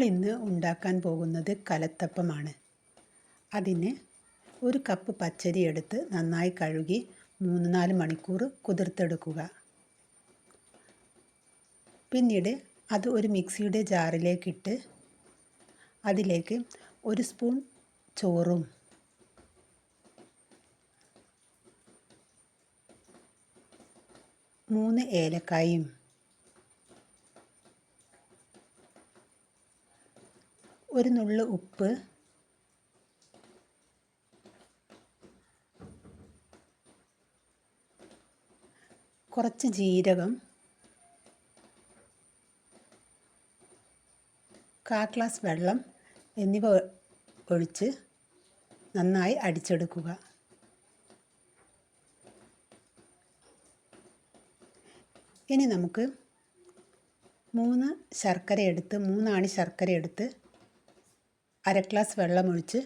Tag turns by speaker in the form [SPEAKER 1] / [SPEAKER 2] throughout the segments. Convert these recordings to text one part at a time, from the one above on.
[SPEAKER 1] നമ്മൾ ഇന്ന് ഉണ്ടാക്കാൻ പോകുന്നത് കലത്തപ്പമാണ്. അതിന് ഒരു കപ്പ് പച്ചരി എടുത്ത് നന്നായി കഴുകി മൂന്ന് നാല് മണിക്കൂർ കുതിർത്തെടുക്കുക. പിന്നീട് അത് ഒരു മിക്സിയുടെ ജാറിലേക്കിട്ട് അതിലേക്ക് ഒരു സ്പൂൺ ചോറും മൂന്ന് ഏലക്കായും ഒരു നുള്ളു ഉപ്പ്. കുറച്ച് ജീരകം. കാ ഗ്ലാസ് വെള്ളം എന്നിവ ഒഴിച്ച് നന്നായി അടിച്ചെടുക്കുക. ഇനി നമുക്ക് മൂന്ന് ശർക്കര എടുത്ത് മൂന്നാണി ശർക്കര എടുത്ത് അര ഗ്ലാസ് വെള്ളമൊഴിച്ച്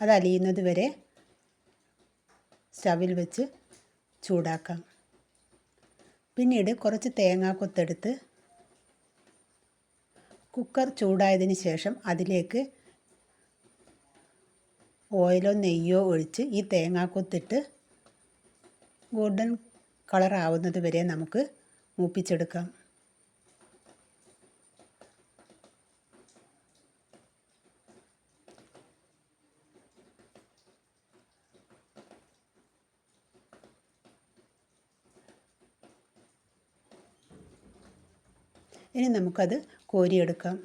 [SPEAKER 1] അത് അലിയുന്നത് വരെ സ്റ്റവിൽ വെച്ച് ചൂടാക്കാം. പിന്നീട് കുറച്ച് തേങ്ങാക്കൊത്തെടുത്ത് കുക്കർ ചൂടായതിന് ശേഷം അതിലേക്ക് ഓയിലോ നെയ്യോ ഒഴിച്ച് ഈ തേങ്ങാക്കൊത്തിട്ട് ഗോൾഡൻ കളറാവുന്നത് വരെ നമുക്ക് മൂപ്പിച്ചെടുക്കാം. ഇനി നമുക്കത് കോരിയെടുക്കാം.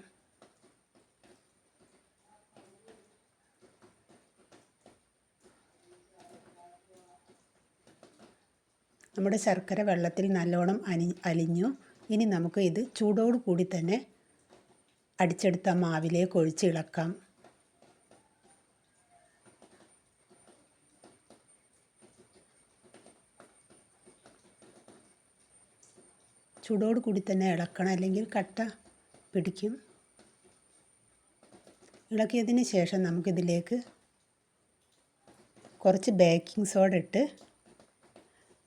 [SPEAKER 1] നമ്മുടെ ശർക്കര വെള്ളത്തിൽ നല്ലോണം അനി അലിഞ്ഞു. ഇനി നമുക്ക് ഇത് ചൂടോട് കൂടി തന്നെ അടിച്ചെടുത്ത മാവിലേക്ക് ഒഴിച്ച് ഇളക്കാം ചൂടോട് കൂടി തന്നെ ഇളക്കണം. അല്ലെങ്കിൽ കട്ട പിടിക്കും. ഇളക്കിയതിന് ശേഷം നമുക്കിതിലേക്ക് കുറച്ച് ബേക്കിംഗ് സോഡ ഇട്ട്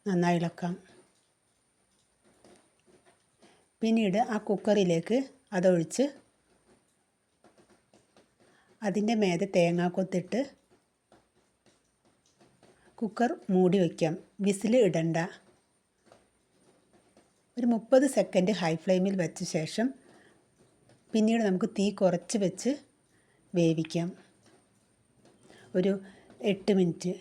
[SPEAKER 1] നന്നായി ഇളക്കാം. പിന്നീട് ആ കുക്കറിലേക്ക് അതൊഴിച്ച് അതിന്റെ മേതെ തേങ്ങാക്കൊത്തിട്ട് കുക്കർ മൂടി വയ്ക്കാം. വിസിൽ ഇടണ്ട. ഒരു മുപ്പത് സെക്കൻഡ് ഹൈ ഫ്ലെയിമിൽ വെച്ച ശേഷം പിന്നീട് നമുക്ക് തീ കുറച്ച് വെച്ച് വേവിക്കാം. ഒരു എട്ട് മിനിറ്റ്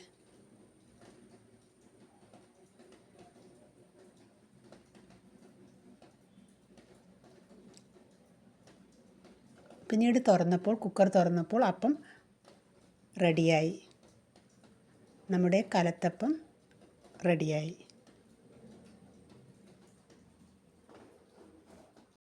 [SPEAKER 1] പിന്നീട് തുറന്നപ്പോൾ കുക്കർ തുറന്നപ്പോൾ അപ്പം റെഡിയായി നമ്മുടെ കലത്തപ്പം റെഡിയായി